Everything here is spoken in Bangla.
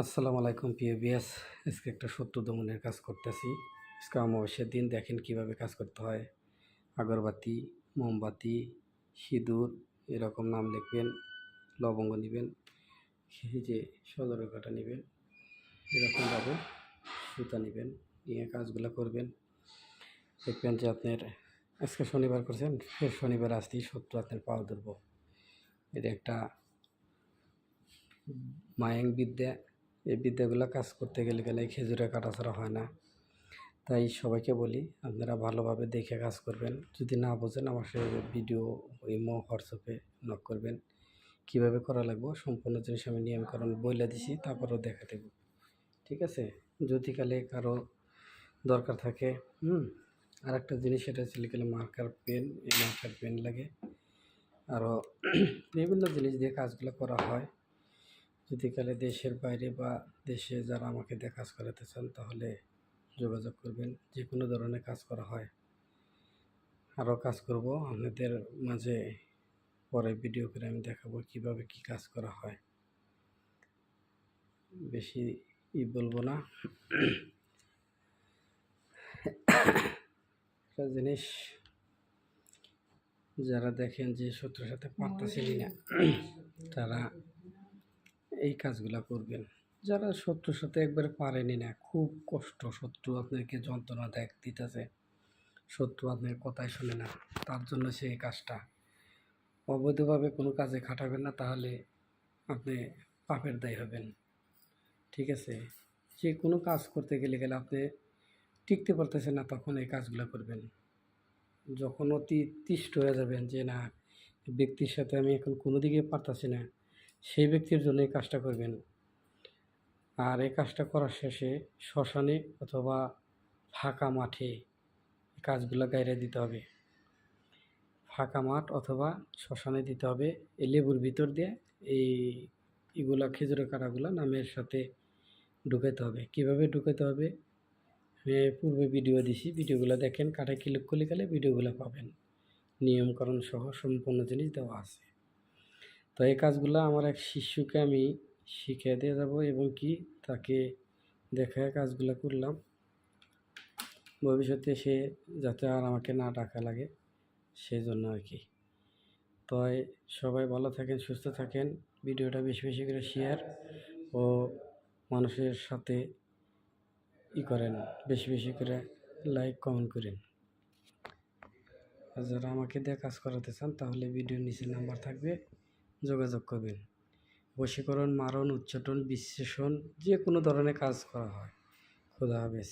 আসসালামু আলাইকুম, প্রিয় বিএস আজকে একটা সত্য দমনের কাজ করতেছি। আজকে অমাবস্যার দিন, দেখেন কীভাবে কাজ করতে হয়। আগরবাতি, মোমবাতি, সিঁদুর, এরকম নাম লিখবেন, লবঙ্গ নেবেন যে সদর কাটা নেবেন, এরকমভাবে সুতা নেবেন, নিয়ে কাজগুলো করবেন। দেখবেন যে আপনার, আজকে শনিবার করছেন, ফের শনিবার আসতেই সত্য আপনার পাওয়া ধরবো। এটা একটা মায়াং বিদ্যা এই বিদ্যাগুলো কাজ করতে গেলে গেলে খেজুরে কাটা ছাড়া হয় না। তাই সবাইকে বলি, আপনারা ভালোভাবে দেখে কাজ করবেন। যদি না বোঝেন, আমার সাথে ভিডিও, ইমো হোয়াটসঅ্যাপে নক করবেন। কীভাবে করা লাগবে? সম্পূর্ণ জিনিস আমি নিয়মকরণ বলে দিছি, তারপরেও দেখা দেব। ঠিক আছে? যদি কালে কারও দরকার থাকে, হুম? আর একটা জিনিস সেটা হচ্ছে গেলে মার্কার পেন এই মার্কার পেন লাগে। আরও বিভিন্ন জিনিস দিয়ে কাজগুলো করা হয়। যদি কালে দেশের বাইরে বা দেশে যারা আমাকে দিয়ে কাজ করাতে চান, তাহলে যোগাযোগ করবেন। যে কোনো ধরনের কাজ করা হয় আরও কাজ করব। আপনাদের মাঝে পরে ভিডিও করে আমি দেখাবো কীভাবে কি কাজ করা হয়। বেশি ই বলব না। একটা জিনিস, যারা দেখেন যে শত্রুর সাথে পারতেছিলি না তারা এই কাজগুলো করবেন। যারা শত্রুর সাথে একবারে পারেনি না, খুব কষ্ট। শত্রু আপনাকে যন্ত্রণা দেখ, দিতেছে। শত্রু আপনার কথাই শোনে না, তার জন্য সেই কাজটা। অবৈধভাবে কোনো কাজে খাটাবেন না, তাহলে আপনি পাপের দায়ী হবেন। ঠিক আছে? যে কোনো কাজ করতে গেলে গেলে আপনি টিকতে পারতেছেন না, তখন এই কাজগুলো করবেন। যখন অতি তিষ্ট হয়ে যাবেন যে, না, ব্যক্তির সাথে আমি এখন কোনো দিকে পারতাছি না। সেই ব্যক্তির জন্য এই কাজটা করবেন। আর এই কাজটা করার শেষে শ্মশানে অথবা ফাঁকা মাঠে কাজগুলো গাইরে দিতে হবে। ফাঁকা মাঠ অথবা শ্মশানে দিতে হবে। এই লেবুর ভিতর দিয়ে এই এগুলা খেজুরের কাটাগুলো নামের সাথে ঢুকাতে হবে। কীভাবে ঢুকাতে হবে? আমি পূর্বে ভিডিও দিছি, ভিডিওগুলো দেখেন কাটা ক্লিক করলে গেলে ভিডিওগুলো পাবেন। নিয়মকরণ সহ সম্পূর্ণ জিনিস দেওয়া আছে। তো এই কাজগুলো আমার এক শিশুকে আমি শিখিয়ে দিয়ে যাব এবং কি তাকে দেখায় কাজগুলো করলাম। ভবিষ্যতে সে যাতে আর আমাকে না ডাকা লাগে সেই জন্য আর কি। তো সবাই ভালো থাকেন, সুস্থ থাকেন। ভিডিওটা বেশি বেশি করে শেয়ার ও মানুষের সাথে ই করেন, বেশি বেশি করে লাইক কমেন্ট করেন। আর যারা আমাকে দিয়ে কাজ করাতে চান, তাহলে ভিডিওর নিচে নাম্বার থাকবে। যোগাযোগ করবেন। বশীকরণ মারণ উচ্চাটন বিশ্লেষণ যে কোনো ধরনের কাজ করা হয়। খোদা হাফেজ।